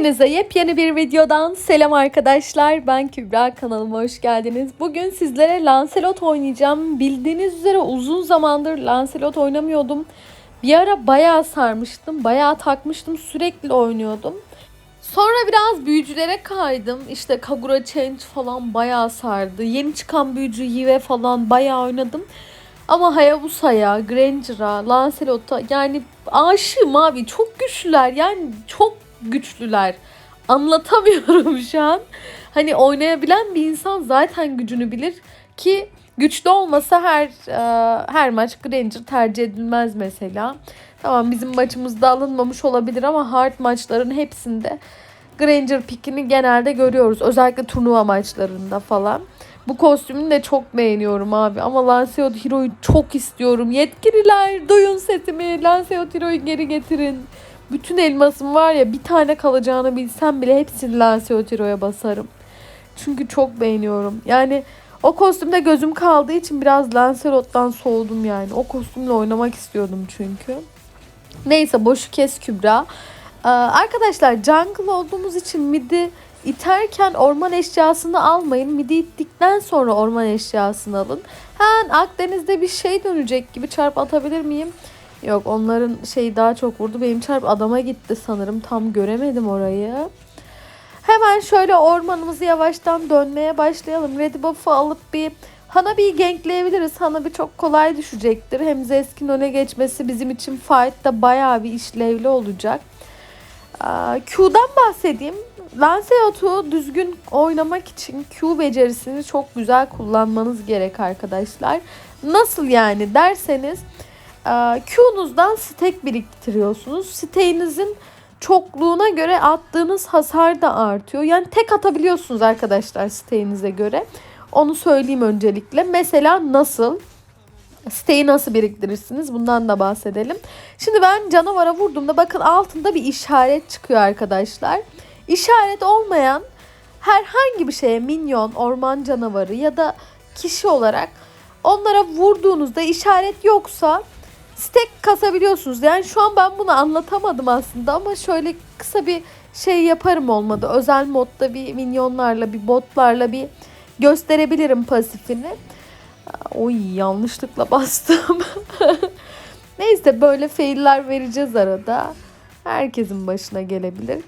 Hepinize yepyeni bir videodan selam arkadaşlar. Ben Kübra kanalıma hoş geldiniz. Bugün sizlere Lancelot oynayacağım. Bildiğiniz üzere uzun zamandır Lancelot oynamıyordum. Bir ara bayağı sarmıştım, bayağı takmıştım, sürekli oynuyordum. Sonra biraz büyücülere kaydım. İşte Kagura Change falan bayağı sardı. Yeni çıkan büyücü Yive falan bayağı oynadım. Ama Hayabusa'ya, Granger'a, Lancelot'a yani aşığım abi. Çok güçlüler yani çok güçlüler. Anlatamıyorum şu an. Hani oynayabilen bir insan zaten gücünü bilir ki güçlü olmasa her e, her maç Granger tercih edilmez mesela. Tamam bizim maçımızda alınmamış olabilir ama hard maçların hepsinde Granger pickini genelde görüyoruz. Özellikle turnuva maçlarında falan. Bu kostümünü de çok beğeniyorum abi. Ama Lancelot Hero'yu çok istiyorum. Yetkililer duyun sesimi. Lancelot Hero'yu geri getirin. Bütün elmasım var ya bir tane kalacağını bilsem bile hepsini Lancelot Hero'ya basarım. Çünkü çok beğeniyorum. Yani o kostümde gözüm kaldığı için biraz Lancelot'tan soğudum yani. O kostümle oynamak istiyordum çünkü. Neyse boşu kes Kübra. Ee, arkadaşlar jungle olduğumuz için midi iterken orman eşyasını almayın. Midi ittikten sonra orman eşyasını alın. Hen Akdeniz'de bir şey dönecek gibi çarp atabilir miyim? Yok onların şeyi daha çok vurdu. Benim çarp adama gitti sanırım. Tam göremedim orayı. Hemen şöyle ormanımızı yavaştan dönmeye başlayalım. Red buff'ı alıp bir Hanabi'yi gankleyebiliriz. Hanabi çok kolay düşecektir. Hem Zesk'in öne geçmesi bizim için fight'ta bayağı bir işlevli olacak. Q'dan bahsedeyim. Lancelot'u düzgün oynamak için Q becerisini çok güzel kullanmanız gerek arkadaşlar. Nasıl yani derseniz Q'nuzdan stack biriktiriyorsunuz. Stack'inizin çokluğuna göre attığınız hasar da artıyor. Yani tek atabiliyorsunuz arkadaşlar stack'inize göre. Onu söyleyeyim öncelikle. Mesela nasıl? Siteyi nasıl biriktirirsiniz? Bundan da bahsedelim. Şimdi ben canavara vurduğumda bakın altında bir işaret çıkıyor arkadaşlar. İşaret olmayan herhangi bir şeye minyon, orman canavarı ya da kişi olarak onlara vurduğunuzda işaret yoksa stack kasabiliyorsunuz. Yani şu an ben bunu anlatamadım aslında ama şöyle kısa bir şey yaparım olmadı. Özel modda bir minyonlarla, bir botlarla bir gösterebilirim pasifini. Oy yanlışlıkla bastım. Neyse böyle failler vereceğiz arada. Herkesin başına gelebilir.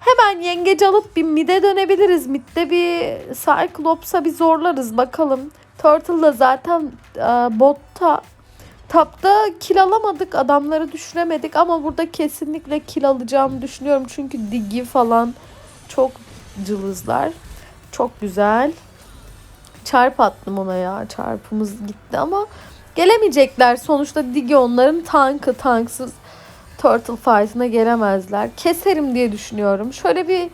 Hemen yengeç alıp bir mide dönebiliriz. Midde bir Cyclops'a bir zorlarız bakalım. Turtle'la zaten e, botta Tapta kill alamadık. Adamları düşüremedik ama burada kesinlikle kill alacağımı düşünüyorum. Çünkü Digi falan çok cılızlar. Çok güzel. Çarp attım ona ya. Çarpımız gitti ama gelemeyecekler. Sonuçta Digi onların tankı. Tanksız Turtle Fight'ına gelemezler. Keserim diye düşünüyorum. Şöyle bir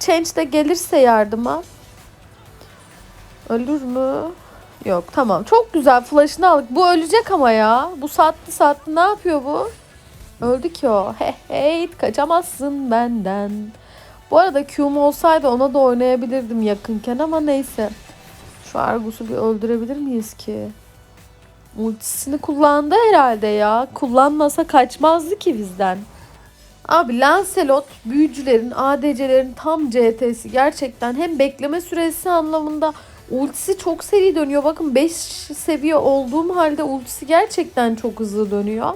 Change de gelirse yardıma. Ölür mü? Yok tamam. Çok güzel flash'ını aldık. Bu ölecek ama ya. Bu sattı sattı. Ne yapıyor bu? Öldü ki o. He hey kaçamazsın benden. Bu arada Q'm olsaydı ona da oynayabilirdim yakınken ama neyse. Şu Argus'u bir öldürebilir miyiz ki? Ultisini kullandı herhalde ya. Kullanmasa kaçmazdı ki bizden. Abi Lancelot büyücülerin, ADC'lerin tam CT'si gerçekten hem bekleme süresi anlamında ultisi çok seri dönüyor. Bakın 5 seviye olduğum halde ultisi gerçekten çok hızlı dönüyor.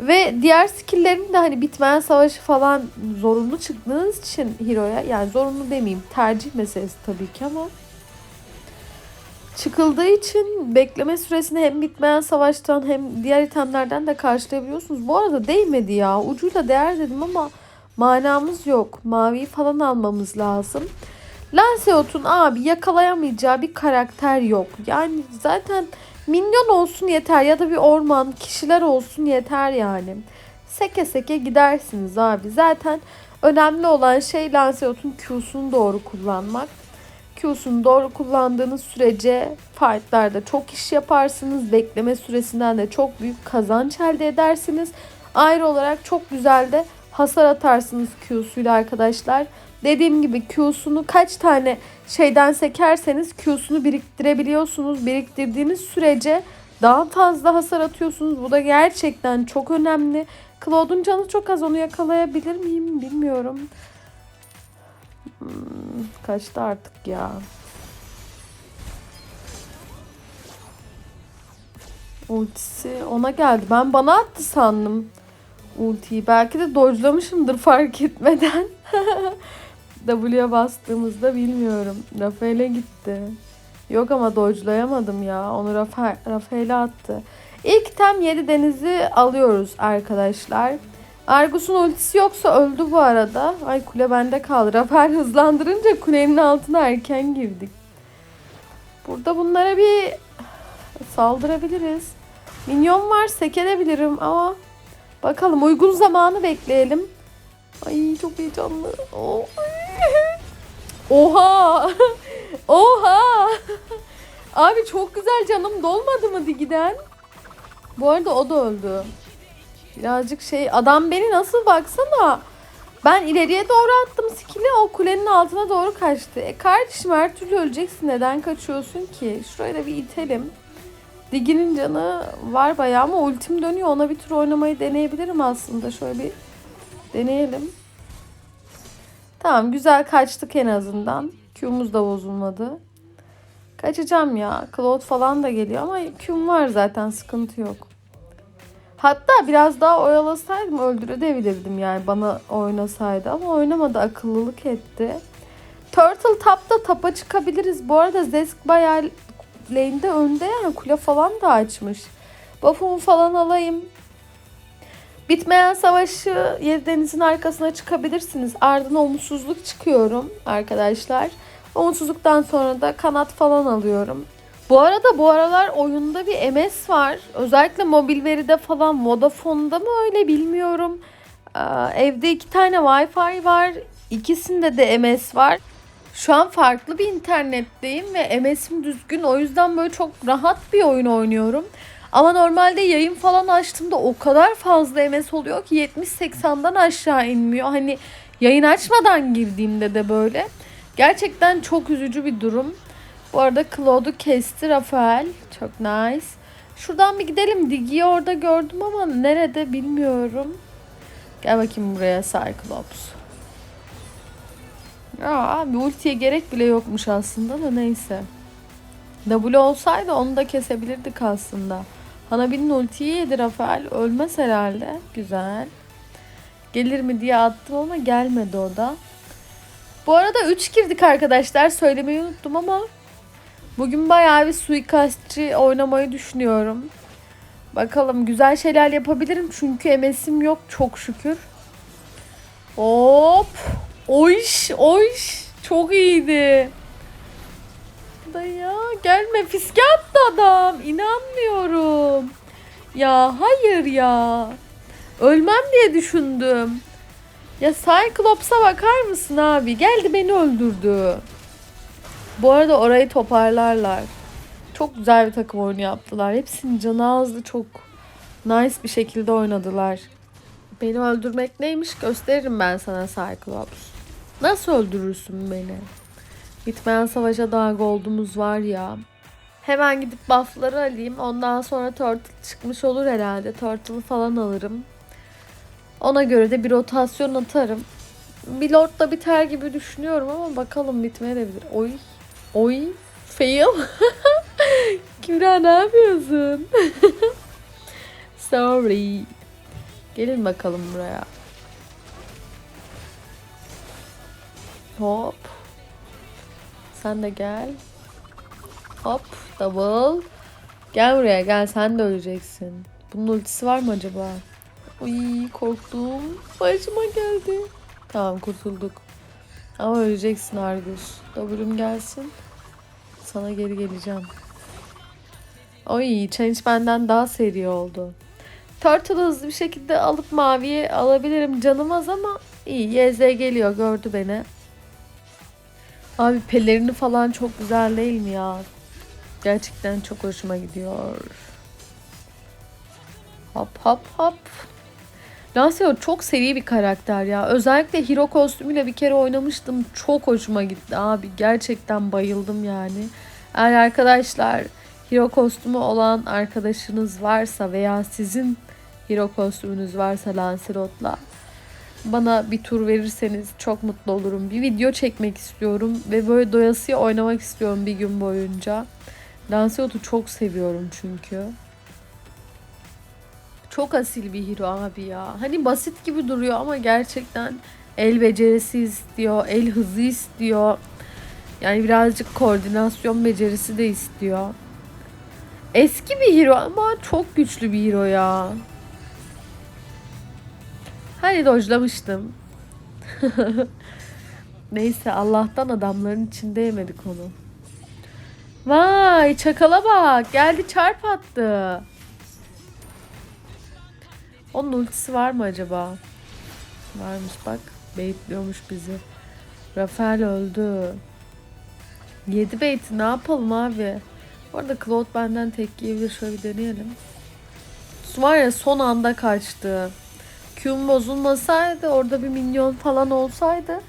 Ve diğer skill'lerin de hani bitmeyen savaşı falan zorunlu çıktığınız için Hero'ya yani zorunlu demeyeyim tercih meselesi tabii ki ama çıkıldığı için bekleme süresini hem bitmeyen savaştan hem diğer itemlerden de karşılayabiliyorsunuz. Bu arada değmedi ya. Ucuyla değer dedim ama manamız yok. Maviyi falan almamız lazım. Lancelot'un abi yakalayamayacağı bir karakter yok. Yani zaten minyon olsun yeter ya da bir orman kişiler olsun yeter yani. Seke seke gidersiniz abi. Zaten önemli olan şey Lancelot'un Q'sunu doğru kullanmak. Q'sunu doğru kullandığınız sürece fightlarda çok iş yaparsınız. Bekleme süresinden de çok büyük kazanç elde edersiniz. Ayrı olarak çok güzel de hasar atarsınız Q'suyla arkadaşlar. Dediğim gibi Q'sunu kaç tane şeyden sekerseniz Q'sunu biriktirebiliyorsunuz. Biriktirdiğiniz sürece daha fazla hasar atıyorsunuz. Bu da gerçekten çok önemli. Claude'un canı çok az. Onu yakalayabilir miyim bilmiyorum. Hmm, kaçtı artık ya. Ultisi ona geldi. Ben bana attı sandım ultiyi. Belki de dodge'lamışımdır fark etmeden. W'ye bastığımızda bilmiyorum. Rafael'e gitti. Yok ama dodge'layamadım ya. Onu Rafa Rafael'e attı. İlk tem 7 denizi alıyoruz arkadaşlar. Argus'un ultisi yoksa öldü bu arada. Ay kule bende kaldı. Rafael hızlandırınca kulenin altına erken girdik. Burada bunlara bir saldırabiliriz. Minyon var sekebilirim ama bakalım uygun zamanı bekleyelim. Ay çok heyecanlı. Oh. Oha. Oha. Abi çok güzel canım dolmadı mı Digi'den? Bu arada o da öldü. Birazcık şey adam beni nasıl baksana. Ben ileriye doğru attım skill'i o kulenin altına doğru kaçtı. E kardeşim her türlü öleceksin neden kaçıyorsun ki? Şurayı da bir itelim. Digi'nin canı var bayağı ama ultim dönüyor. Ona bir tur oynamayı deneyebilirim aslında. Şöyle bir deneyelim. Tamam güzel kaçtık en azından. Q'muz da bozulmadı. Kaçacağım ya. Claude falan da geliyor ama Q'm var zaten sıkıntı yok. Hatta biraz daha oyalasaydım öldürebilirdim yani bana oynasaydı ama oynamadı akıllılık etti. Turtle tapta tapa çıkabiliriz. Bu arada Zesk bayağı lane'de önde yani kule falan da açmış. Buff'umu falan alayım. Bitmeyen savaşı Deniz'in arkasına çıkabilirsiniz. Ardına umutsuzluk çıkıyorum arkadaşlar. Umutsuzluktan sonra da kanat falan alıyorum. Bu arada bu aralar oyunda bir MS var. Özellikle mobil veride falan Vodafone'da mı öyle bilmiyorum. Ee, evde iki tane Wi-Fi var. İkisinde de MS var. Şu an farklı bir internetteyim ve MS'im düzgün. O yüzden böyle çok rahat bir oyun oynuyorum. Ama normalde yayın falan açtığımda o kadar fazla MS oluyor ki 70-80'den aşağı inmiyor. Hani yayın açmadan girdiğimde de böyle. Gerçekten çok üzücü bir durum. Bu arada Claude'u kesti Rafael. Çok nice. Şuradan bir gidelim. Digi'yi orada gördüm ama nerede bilmiyorum. Gel bakayım buraya Cyclops. Ya abi ultiye gerek bile yokmuş aslında da neyse. W olsaydı onu da kesebilirdik aslında. Hanabi'nin ultiyi yedi Rafael. Ölmez herhalde. Güzel. Gelir mi diye attım ama gelmedi o da. Bu arada 3 girdik arkadaşlar. Söylemeyi unuttum ama bugün bayağı bir suikastçı oynamayı düşünüyorum. Bakalım güzel şeyler yapabilirim çünkü MS'im yok çok şükür. Hop. Oyş, oyş. Çok iyiydi. Da ya gelme fiske attı adam. İnanmıyorum. Ya hayır ya. Ölmem diye düşündüm. Ya Cyclops'a bakar mısın abi? Geldi beni öldürdü. Bu arada orayı toparlarlar. Çok güzel bir takım oyunu yaptılar. Hepsinin canı azdı çok nice bir şekilde oynadılar. Beni öldürmek neymiş gösteririm ben sana Cyclops. Nasıl öldürürsün beni? Bitmeyen savaşa daha goldumuz var ya. Hemen gidip buffları alayım. Ondan sonra turtle çıkmış olur herhalde. Turtle'ı falan alırım. Ona göre de bir rotasyon atarım. Bir lordla biter gibi düşünüyorum ama bakalım bitmeyebilir. Oy. Oy. Fail. Kübra ne yapıyorsun? Sorry. Gelin bakalım buraya. Hop. Sen de gel. Hop. Double. Gel buraya gel sen de öleceksin. Bunun ultisi var mı acaba? Uy korktum. Başıma geldi. Tamam kurtulduk. Ama öleceksin Argus. W'm gelsin. Sana geri geleceğim. Oy change benden daha seri oldu. Turtle hızlı bir şekilde alıp maviye alabilirim. Canım az ama iyi. YZ geliyor gördü beni. Abi pelerini falan çok güzel değil mi ya? Gerçekten çok hoşuma gidiyor. Hop hop hop. Lancelot çok seviye bir karakter ya. Özellikle hero kostümüyle bir kere oynamıştım. Çok hoşuma gitti abi. Gerçekten bayıldım yani. Eğer arkadaşlar hero kostümü olan arkadaşınız varsa veya sizin hero kostümünüz varsa Lancelot'la bana bir tur verirseniz çok mutlu olurum. Bir video çekmek istiyorum ve böyle doyasıya oynamak istiyorum bir gün boyunca. Lancelot'u çok seviyorum çünkü. Çok asil bir hero abi ya. Hani basit gibi duruyor ama gerçekten el becerisi istiyor, el hızı istiyor. Yani birazcık koordinasyon becerisi de istiyor. Eski bir hero ama çok güçlü bir hero ya. Hani dojlamıştım. Neyse Allah'tan adamların içinde yemedik onu. Vay çakala bak geldi çarp attı. Onun ultisi var mı acaba? Varmış bak. Baitliyormuş bizi. Rafael öldü. Yedi bait'i ne yapalım abi? Bu arada Claude benden tek yiyebilir. Şöyle bir deneyelim. Var ya son anda kaçtı. Q'm bozulmasaydı orada bir minyon falan olsaydı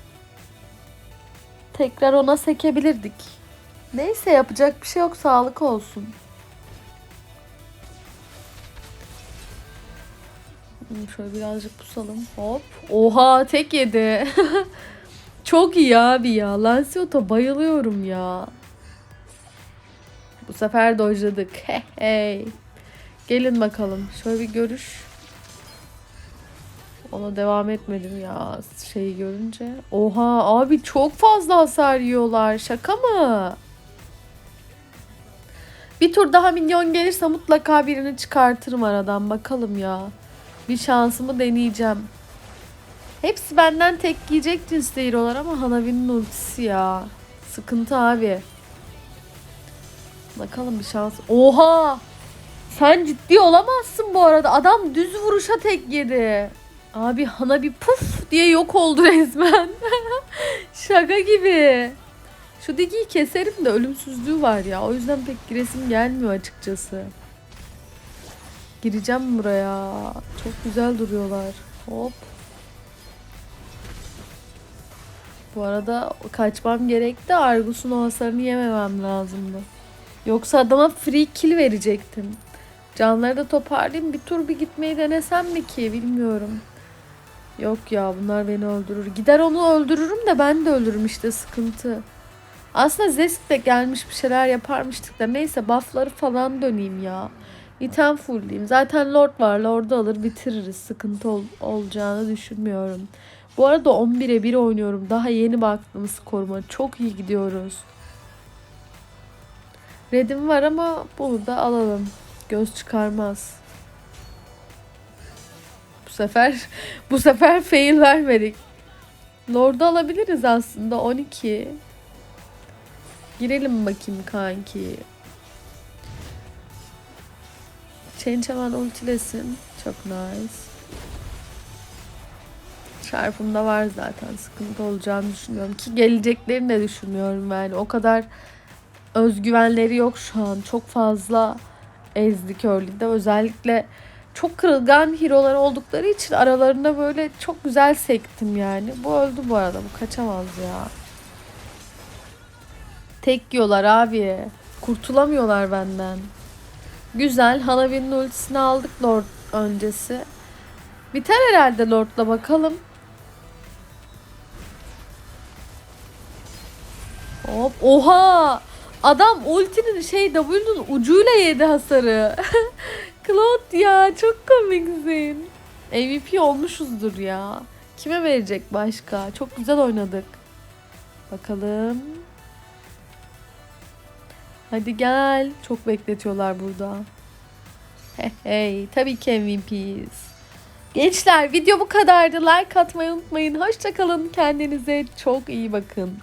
tekrar ona sekebilirdik. Neyse yapacak bir şey yok. Sağlık olsun. Hmm, Şöyle birazcık pusalım. Hop. Oha tek yedi. Çok iyi abi ya. Lancelot'a bayılıyorum ya. Bu sefer dojladık. Hey hey. Gelin bakalım. Şöyle bir görüş. Ona devam etmedim ya şeyi görünce. Oha abi çok fazla hasar yiyorlar. Şaka mı? Bir tur daha minyon gelirse mutlaka birini çıkartırım aradan. Bakalım ya. Bir şansımı deneyeceğim. Hepsi benden tek yiyecek cinste hero'lar ama Hanabi'nin ultisi ya. Sıkıntı abi. Bakalım bir şans. Oha! Sen ciddi olamazsın bu arada. Adam düz vuruşa tek yedi. Abi Hanabi puf diye yok oldu resmen. Şaka gibi. Şu digiyi keserim de ölümsüzlüğü var ya. O yüzden pek giresim gelmiyor açıkçası. Gireceğim buraya. Çok güzel duruyorlar. Hop. Bu arada kaçmam gerekti. Argus'un o hasarını yememem lazımdı. Yoksa adama free kill verecektim. Canları da toparlayayım. Bir tur bir gitmeyi denesem mi ki bilmiyorum. Yok ya bunlar beni öldürür. Gider onu öldürürüm de ben de ölürüm işte sıkıntı. Aslında Zesk de gelmiş bir şeyler yaparmıştık da neyse buffları falan döneyim ya. İtem fullleyeyim. Zaten Lord var. Lord'u alır bitiririz. Sıkıntı ol- olacağını düşünmüyorum. Bu arada 11'e 1 oynuyorum. Daha yeni baktım skoruma. Çok iyi gidiyoruz. Red'im var ama bunu da alalım. Göz çıkarmaz. Bu sefer bu sefer fail vermedik. Lord'u alabiliriz aslında 12. Girelim bakayım kanki. Hemen ultilesin. Çok nice. Çarpımda var zaten. Sıkıntı olacağını düşünüyorum. Ki geleceklerini de düşünmüyorum yani. O kadar özgüvenleri yok şu an. Çok fazla ezdik early'de. Özellikle çok kırılgan hero'lar oldukları için aralarında böyle çok güzel sektim yani. Bu öldü bu arada. Bu kaçamaz ya. Tek yiyorlar abi. Kurtulamıyorlar benden. Güzel. Hanabi'nin ultisini aldık Lord öncesi. Biter herhalde Lord'la bakalım. Hop. Oha! Adam ultinin şey W'nun ucuyla yedi hasarı. Claude ya çok komiksin. MVP olmuşuzdur ya. Kime verecek başka? Çok güzel oynadık. Bakalım. Hadi gel. Çok bekletiyorlar burada. Hey. Tabii ki MVP'yiz. Gençler video bu kadardı. Like atmayı unutmayın. Hoşçakalın. Kendinize çok iyi bakın.